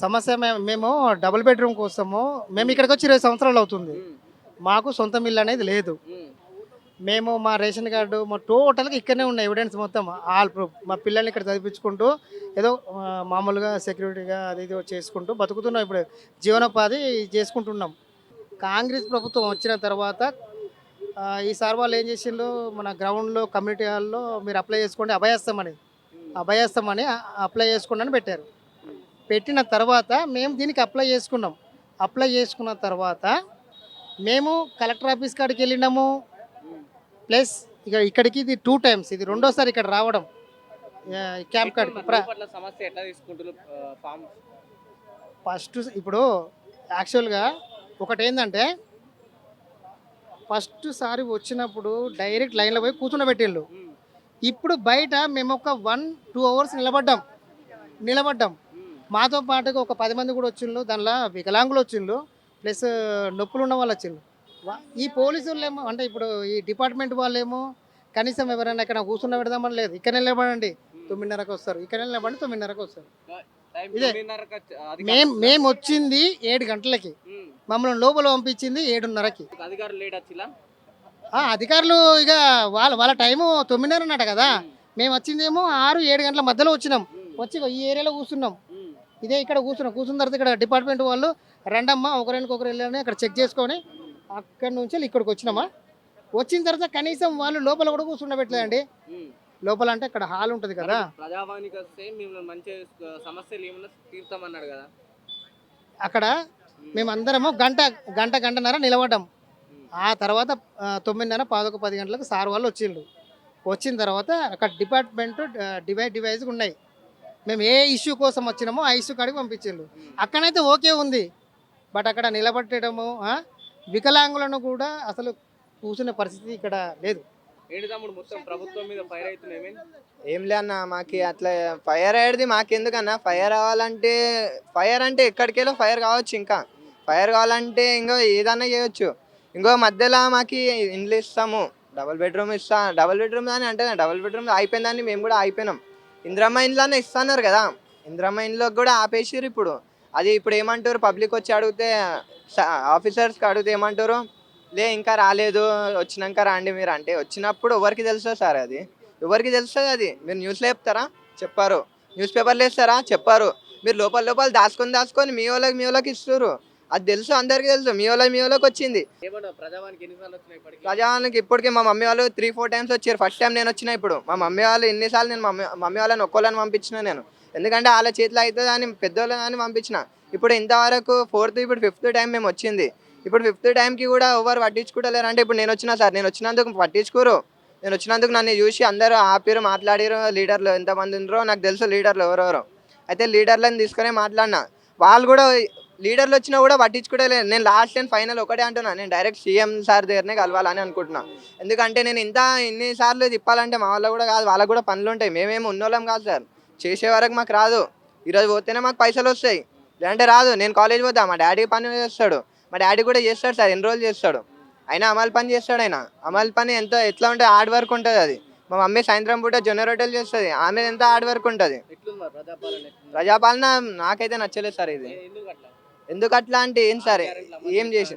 సమస్య మేము double bedroom కోసము. మేము ఇక్కడికి వచ్చి ఇరవై సంవత్సరాలు అవుతుంది. మాకు సొంత ఇల్లు అనేది లేదు. మేము. మా రేషన్ కార్డు మా టోటల్గా ఇక్కడనే ఉన్న ఎవిడెన్స్ మొత్తం ఆల్ ప్రూఫ్ మా పిల్లల్ని ఇక్కడ చదివించుకుంటూ ఏదో మామూలుగా సెక్యూరిటీగా అది ఇది చేసుకుంటూ బతుకుతున్నాం ఇప్పుడు. జీవనోపాధి చేసుకుంటున్నాం. కాంగ్రెస్ ప్రభుత్వం వచ్చిన తర్వాత ఈసారి వాళ్ళు ఏం చేసిండ్రు? మన గ్రౌండ్లో కమ్యూనిటీ హాల్లో మీరు అప్లై చేసుకోండి అభయస్తామని అభయస్తామని అప్లై చేసుకోండి అని పెట్టారు. పెట్టిన తర్వాత మేము దీనికి అప్లై చేసుకున్నాం. అప్లై చేసుకున్న తర్వాత మేము కలెక్టర్ ఆఫీస్ కాడికి వెళ్ళినాము. ప్లస్ ఇక ఇక్కడికి ఇది టూ టైమ్స్ ఇది రెండోసారి ఇక్కడ రావడం. క్యాంప్ పట్ల సమస్య ఎట్లా ఫస్ట్ ఇప్పుడు యాక్చువల్గా ఒకటి ఏంటంటే ఫస్ట్ సారి వచ్చినప్పుడు డైరెక్ట్ లైన్లో పోయి కూర్చుండబెట్టిండు ఇప్పుడు బయట మేము ఒక వన్ టూ అవర్స్ నిలబడ్డాం. నిలబడ్డాం. మాతో పాటుగా ఒక పది మంది కూడా వచ్చిండ్రు దానిలో వికలాంగులు వచ్చిండ్రు ప్లస్ నొప్పులు ఉన్న వాళ్ళు వచ్చిండ్రు. ఈ పోలీసు వాళ్ళేమో అంటే ఇప్పుడు ఈ డిపార్ట్మెంట్ వాళ్ళేమో కనీసం ఎవరైనా ఇక్కడ కూర్చున్న పెడదామని లేదు. ఇక్కడ నిలబడండి. తొమ్మిదిన్నరకు వస్తారు. ఇక్కడ నిలబడి తొమ్మిదిన్నరకు వస్తారు. ఇదే. మేము మేము వచ్చింది ఏడు గంటలకి. మమ్మల్ని లోపల పంపించింది ఏడున్నరకి. అధికారులు ఇక వాళ్ళ వాళ్ళ టైము తొమ్మిదిన్నర అన్నట కదా. మేము వచ్చిందేమో ఆరు ఏడు గంటల మధ్యలో వచ్చినాం. వచ్చి ఈ ఏరియాలో కూర్చున్నాం. ఇదే ఇక్కడ కూర్చున్నాం కూర్చున్న తర్వాత ఇక్కడ డిపార్ట్మెంట్ వాళ్ళు రండమ్మా ఒకరికి ఒకరు వెళ్ళని అక్కడ చెక్ చేసుకొని అక్కడి నుంచి ఇక్కడికి వచ్చినామా? వచ్చిన తర్వాత కనీసం వాళ్ళు లోపల కూడా కూర్చుండబెట్టలేదండి. లోపల అంటే ఇక్కడ హాల్ ఉంటుంది కదా. ప్రజావానికి వస్తే మేము మంచి సమస్యలు ఏమన్నా తీర్తామన్నాడు కదా. అక్కడ మేమందరము గంట గంట గంటన్నర నిలబడ్డాం. ఆ తర్వాత తొమ్మిదిన్నర పదొక పది గంటలకు సార్ వాళ్ళు వచ్చిండ్రు. వచ్చిన తర్వాత అక్కడ డిపార్ట్మెంట్ డివైడ్ డివైజ్ ఉన్నాయి. మేము ఏ ఇష్యూ కోసం వచ్చినామో ఆ ఇష్యూ కాడికి పంపించిండ్రు. అక్కడైతే ఓకే ఉంది. బట్ అక్కడ నిలబెట్టడము ఆ, వికలాంగులను కూడా అసలు కూర్చునే పరిస్థితి ఇక్కడ లేదు. ఏంటి తమ్ముడు మొత్తం ప్రభుత్వం మీద ఫైర్ అవుతున్నాయి ఏం లే అన్న మాకి అట్లా ఫైర్ అయ్యేది మాకెందుకన్నా? ఫైర్ అవ్వాలంటే ఫైర్ అంటే ఎక్కడికెళ్ళో ఫైర్ కావచ్చు ఇంకా. ఫైర్ కావాలంటే ఇంకో ఏదన్నా చేయొచ్చు. ఇంకో మధ్యలో మాకి ఇండ్లు ఇస్తాము. డబుల్ బెడ్రూమ్ ఇస్తా డబుల్ బెడ్రూమ్ అని అంటే డబుల్ బెడ్రూమ్ అయిపోయిందని మేము కూడా అయిపోయినాం. ఇంద్రమ్మ ఇండ్లోనే ఇస్తున్నారు కదా. ఇంద్రమ్మ ఇండ్లోకి కూడా ఆపేసిర్రు ఇప్పుడు. అది ఇప్పుడు ఏమంటారు? పబ్లిక్ వచ్చి అడిగితే ఆఫీసర్స్కి అడిగితే ఏమంటారు? లే ఇంకా రాలేదు. వచ్చినాక రాండి మీరు అంటే వచ్చినప్పుడు ఎవరికి తెలుస్తుంది సార్ అది? ఎవరికి తెలుస్తుంది అది? మీరు న్యూస్లో చెప్తారా? చెప్పారు. న్యూస్ పేపర్లో వేస్తారా? చెప్పారు. మీరు లోపల లోపల దాచుకొని దాచుకొని మీ వాళ్ళకి మీ వాళ్ళకి ఇస్తారు అది తెలుసు అందరికీ తెలుసు. మీ వాళ్ళకి మీ వాళ్ళకి వచ్చింది. ప్రజావానికి ఇప్పటికి? మా మమ్మీ వాళ్ళు త్రీ ఫోర్ టైమ్స్ వచ్చారు. ఫస్ట్ టైం నేను వచ్చిన ఇప్పుడు. మా మమ్మీ వాళ్ళు ఎన్నిసార్లు నేను మమ్మీ మమ్మీ వాళ్ళని ఒక్కోళ్ళని పంపించిన నేను. ఎందుకంటే వాళ్ళ చేతిలో అవుతుంది అని పెద్దోళ్ళని అని పంపించిన. ఇప్పుడు ఇంతవరకు ఫోర్త్ ఇప్పుడు ఫిఫ్త్ టైం మేము వచ్చింది. ఇప్పుడు ఫిఫ్త్ టైంకి కూడా ఎవరు పట్టించుకుంటలేరు అంటే ఇప్పుడు నేను వచ్చినా సార్ నేను వచ్చినందుకు పట్టించుకోరు. నేను వచ్చినందుకు నన్ను చూసి అందరూ ఆపిరు మాట్లాడిరు. లీడర్లు ఎంతమంది ఉన్నారో నాకు తెలుసు లీడర్లు ఎవరెవరో. అయితే లీడర్లను తీసుకొని మాట్లాడినా. వాళ్ళు కూడా లీడర్లు వచ్చినా కూడా పట్టించుకోవట్లేదు నేను లాస్ట్ అండ్ ఫైనల్ ఒకటే అంటున్నా. నేను డైరెక్ట్ సీఎం సార్ దగ్గరనే కలవాలని అనుకుంటున్నా. ఎందుకంటే నేను ఇంత ఇన్నిసార్లు తిప్పాలంటే మా వాళ్ళకు కూడా కాదు వాళ్ళకు కూడా పనులు ఉంటాయి. మేమేమి ఉన్నోళ్ళం కాదు సార్. చేసే వరకు మాకు రాదు. ఈరోజు పోతేనే మాకు పైసలు వస్తాయి. లేదంటే రాదు. నేను కాలేజ్ పోతా మా డాడీ పని చేస్తాడు. మా డాడీ కూడా చేస్తాడు సార్ ఎన్ని రోజులు చేస్తాడు? అయినా అమలు పని చేస్తాడు ఆయన. అమలు పని ఎంత ఎట్లా ఉంటే హార్డ్ వర్క్ ఉంటుంది అది. మా మమ్మీ సాయంత్రం పూట జొన్న రొట్టెలు చేస్తుంది. ఆమె ఎంత హార్డ్ వర్క్ ఉంటుంది? ప్రజాపాలన? నాకైతే నచ్చలేదు సార్ ఇది. ఎందుకు అట్లా అంటే ఏం సార్? ఏం చేసి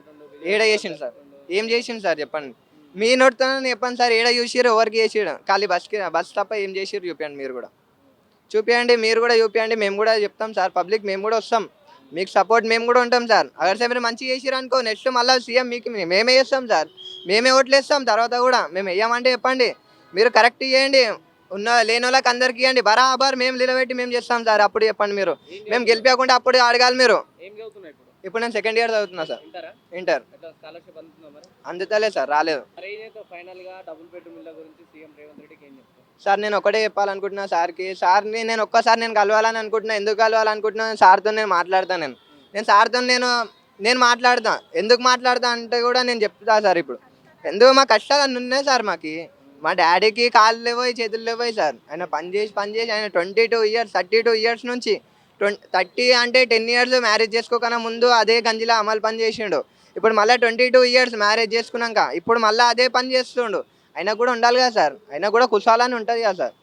ఏడ చేసిండు సార్? ఏం చేసిండు సార్ చెప్పండి. మీ నోటితో చెప్పండి సార్ ఏడ చూసిరు ఎవరికి చేసిడు ఖాళీ బస్కి బస్ తప్ప ఏం చేసిరు చూపించండి మీరు కూడా. చూపించండి మీరు కూడా చూపించండి మేము కూడా చెప్తాం సార్. పబ్లిక్ మేము కూడా వస్తాం. మీకు సపోర్ట్ మేము కూడా ఉంటాం సార్. అగర్ సార్ మీరు మంచిగా చేసిరు అనుకో నెక్స్ట్ మళ్ళీ సీఎం మీకు మేమే చేస్తాం సార్. మేమే ఓట్లు వేస్తాం తర్వాత కూడా మేము వేయమంటే చెప్పండి. మీరు కరెక్ట్ చేయండి. ఉన్న లేని వాళ్ళకి అందరికి ఇవ్వండి. బరాబర్ మేము నిలబెట్టి మేము చేస్తాం సార్. అప్పుడు చెప్పండి మీరు. మేము గెలిపించకుండా అప్పుడు అడగాలి మీరు. ఇప్పుడు? నేను సెకండ్ ఇయర్ చదువుతున్నా సార్. ఇంటారా? అందుతలే సార్ రాలేదు. సార్ నేను ఒకటే చెప్పాలనుకుంటున్నా సార్కి. సార్ని నేను ఒక్కసారి నేను కలవాలని అనుకుంటున్నా. ఎందుకు కలవాలనుకుంటున్నా? సార్తో నేను మాట్లాడతాను నేను. నేను సార్తో నేను నేను మాట్లాడతా. ఎందుకు మాట్లాడతా అంటే కూడా నేను చెప్తా సార్ ఇప్పుడు. ఎందుకు మా కష్టాలు అన్నీ ఉన్నాయి సార్ మాకి. మా డాడీకి కాళ్ళు లేవోయి చేతులు లేవోయి సార్. ఆయన పని చేసి పని చేసి ఆయన twenty two years thirty two years నుంచి ట్వంటీ థర్టీ అంటే టెన్ ఇయర్స్ మ్యారేజ్ చేసుకోకన్నా ముందు అదే గంజిలో అమలు పని చేసిండు. ఇప్పుడు మళ్ళీ ట్వంటీ టూ ఇయర్స్ మ్యారేజ్ చేసుకున్నాక ఇప్పుడు మళ్ళీ అదే పని చేస్తుండు. అయినా కూడా ఉండాలి కదా సార్. అయినా కూడా కుశాలని ఉంటుంది కదా సార్.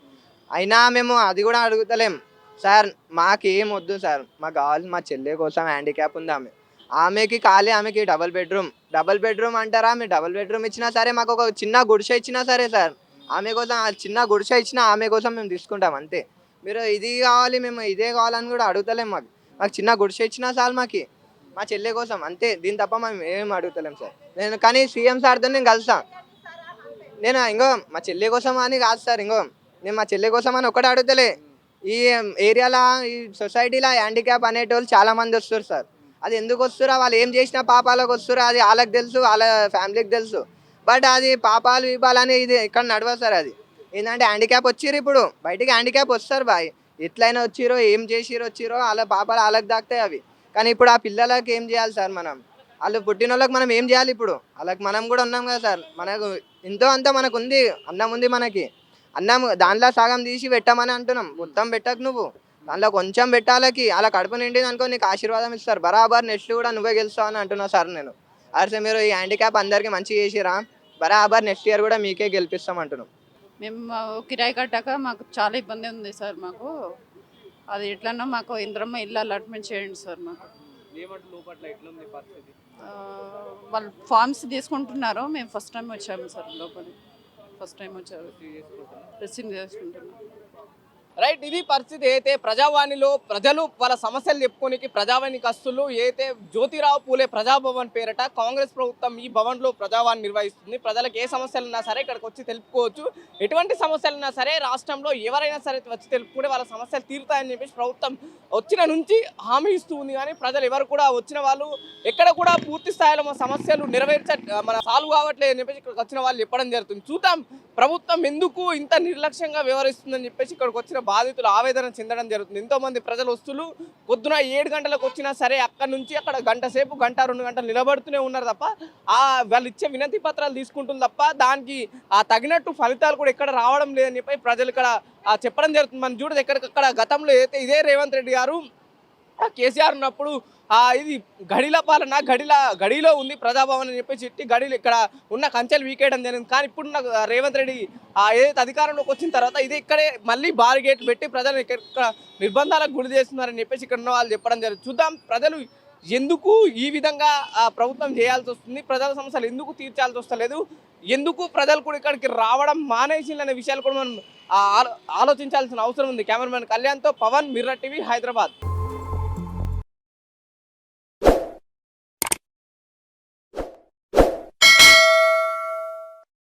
అయినా మేము అది కూడా అడుగుతలేం. సార్ మాకేం వద్దు సార్. మాకు కావాలి మా చెల్లె కోసం హ్యాండిక్యాప్ ఉంది ఆమె. ఆమెకి ఖాళీ ఆమెకి డబల్ బెడ్రూమ్ డబల్ బెడ్రూమ్ అంటారా? మీరు డబల్ బెడ్రూమ్ ఇచ్చినా సరే మాకు ఒక చిన్న గుడిసె ఇచ్చినా సరే సార్. ఆమె కోసం ఆ చిన్న గుడిసె ఇచ్చినా ఆమె కోసం మేము తీసుకుంటాం అంతే. మీరు ఇది కావాలి మేము ఇదే కావాలని కూడా అడుగుతలేం మాకు. మాకు చిన్న గుడిసె ఇచ్చినా సార్ మాకు. మా చెల్లె కోసం అంతే. దీని తప్ప మేము ఏం అడుగుతలేం సార్. నేను కానీ సీఎం సార్తో నేను కలుస్తాను నేను ఇంకో మా చెల్లె కోసం అని కాదు సార్ ఇంకో. నేను మా చెల్లె కోసం అని ఒకటి అడుగుతలే. ఈ ఏరియాలో ఈ సొసైటీలో హ్యాండిక్యాప్ అనేటోళ్ళు చాలా మంది వస్తారు సార్. అది ఎందుకు వస్తురా? వాళ్ళు ఏం చేసినా పాపాలకు వస్తురా? అది వాళ్ళకి తెలుసు వాళ్ళ ఫ్యామిలీకి తెలుసు. బట్ అది పాపాలు ఇవ్వాలని ఇది ఇక్కడ నడవదు సార్ అది. ఏంటంటే హ్యాండిక్యాప్ వచ్చిర్రు ఇప్పుడు. బయటికి హ్యాండిక్యాప్ వస్తారు బాయ్. ఎట్లయినా వచ్చిరో ఏం చేసిరో వచ్చిరో వాళ్ళ పాపాలు వాళ్ళకి దాక్తాయి అవి. కానీ ఇప్పుడు ఆ పిల్లలకి ఏం చేయాలి సార్ మనం? వాళ్ళు పుట్టిన వాళ్ళకి మనం ఏం చేయాలి ఇప్పుడు? వాళ్ళకి మనం కూడా ఉన్నాం కదా సార్. మనకు ఎంతో అంత మనకు ఉంది. అన్నం ఉంది మనకి. అన్నం దాంట్లో సగం తీసి పెట్టమని అంటున్నాం. మొత్తం పెట్టకు నువ్వు. దాంట్లో కొంచెం పెట్టాలకి అలా కడుపు నిండింది అనుకో నీకు ఆశీర్వాదం ఇస్తారు. బరాబర్ నెక్స్ట్ కూడా నువ్వే గెలుస్తావు అని అంటున్నావు సార్ నేను. అరే మీరు ఈ హ్యాండిక్యాప్ అందరికీ మంచి చేసిరా? బరాబర్ నెక్స్ట్ ఇయర్ కూడా మీకే గెలిపిస్తాం అంటున్నాం. మేము కిరాయి కట్టాక మాకు చాలా ఇబ్బంది ఉంది సార్ మాకు. అది ఎట్లన్నా మాకు ఇంద్రమ్మ ఇల్లు అలాట్మెంట్ చేయండి సార్ మాకు. వాళ్ళు ఫార్మ్స్ తీసుకుంటున్నారు. మేము ఫస్ట్ టైం వచ్చాము సార్ లోపలి ఫస్ట్ టైం వచ్చారు రిసీవ్ చేసుకుంటున్నాం. రైట్ ఇది పరిస్థితి. అయితే ప్రజావాణిలో ప్రజలు వాళ్ళ సమస్యలు చెప్పుకోనికి ప్రజావాణి కస్తులు అయితే జ్యోతిరావు పూలే ప్రజాభవన్ పేరట కాంగ్రెస్ ప్రభుత్వం ఈ భవన్లో ప్రజావాణి నిర్వహిస్తుంది. ప్రజలకు ఏ సమస్యలు ఉన్నా సరే ఇక్కడికి వచ్చి తెలుపుకోవచ్చు. ఎటువంటి సమస్యలు ఉన్నా సరే రాష్ట్రంలో ఎవరైనా సరే వచ్చి తెలుపుకుంటే వాళ్ళ సమస్యలు తీరుతాయని చెప్పేసి ప్రభుత్వం వచ్చిన నుంచి హామీ ఇస్తూ ఉంది. కానీ ప్రజలు ఎవరు కూడా వచ్చిన వాళ్ళు ఎక్కడ కూడా పూర్తి స్థాయిలో మన సమస్యలు నెరవేర్చ మన సాల్వ్ కావట్లేదు అని చెప్పేసి ఇక్కడికి వచ్చిన వాళ్ళు చెప్పడం జరుగుతుంది. చూద్దాం ప్రభుత్వం ఎందుకు ఇంత నిర్లక్ష్యంగా వ్యవహరిస్తుందని చెప్పేసి ఇక్కడికి వచ్చిన బాధితులు ఆవేదన చెందడం జరుగుతుంది. ఎంతో మంది ప్రజలు వస్తులు పొద్దున ఏడు గంటలకు వచ్చినా సరే అక్కడ నుంచి అక్కడ గంట సేపు గంట రెండు గంటలు నిలబడుతూనే ఉన్నారు తప్ప ఆ వాళ్ళు ఇచ్చే వినతి పత్రాలు తీసుకుంటుంది తప్ప దానికి ఆ తగినట్టు ఫలితాలు కూడా ఎక్కడ రావడం లేదని చెప్పి ప్రజలు ఇక్కడ చెప్పడం జరుగుతుంది. మనం చూడదు ఎక్కడికక్కడ గతంలో అయితే ఇదే రేవంత్ రెడ్డి గారు కేసీఆర్ ఉన్నప్పుడు ఇది గడిల పాలన గడిల గడిలో ఉంది ప్రజాభవన్ అని చెప్పేసి చెట్టి గడిలు ఇక్కడ ఉన్న కంచెలు వీకేయడం జరిగింది. కానీ ఇప్పుడున్న రేవంత్ రెడ్డి ఏదైతే అధికారంలోకి వచ్చిన తర్వాత ఇది ఇక్కడే మళ్ళీ బారిగేట్లు గేట్ పెట్టి ప్రజలు ఇక్కడ నిర్బంధాలకు గురి చేస్తున్నారని చెప్పేసి ఇక్కడ ఉన్న వాళ్ళు చెప్పడం జరిగింది. చూద్దాం ప్రజలు ఎందుకు ఈ విధంగా ప్రభుత్వం చేయాల్సి వస్తుంది? ప్రజల సమస్యలు ఎందుకు తీర్చాల్సి వస్తలేదు? ఎందుకు ప్రజలు కూడా ఇక్కడికి రావడం మానేసిందనే విషయాలు కూడా మనం ఆలో- ఆలోచించాల్సిన అవసరం ఉంది. కెమెరామెన్ కళ్యాణ్తో పవన్ మిర్ర టీవీ హైదరాబాద్.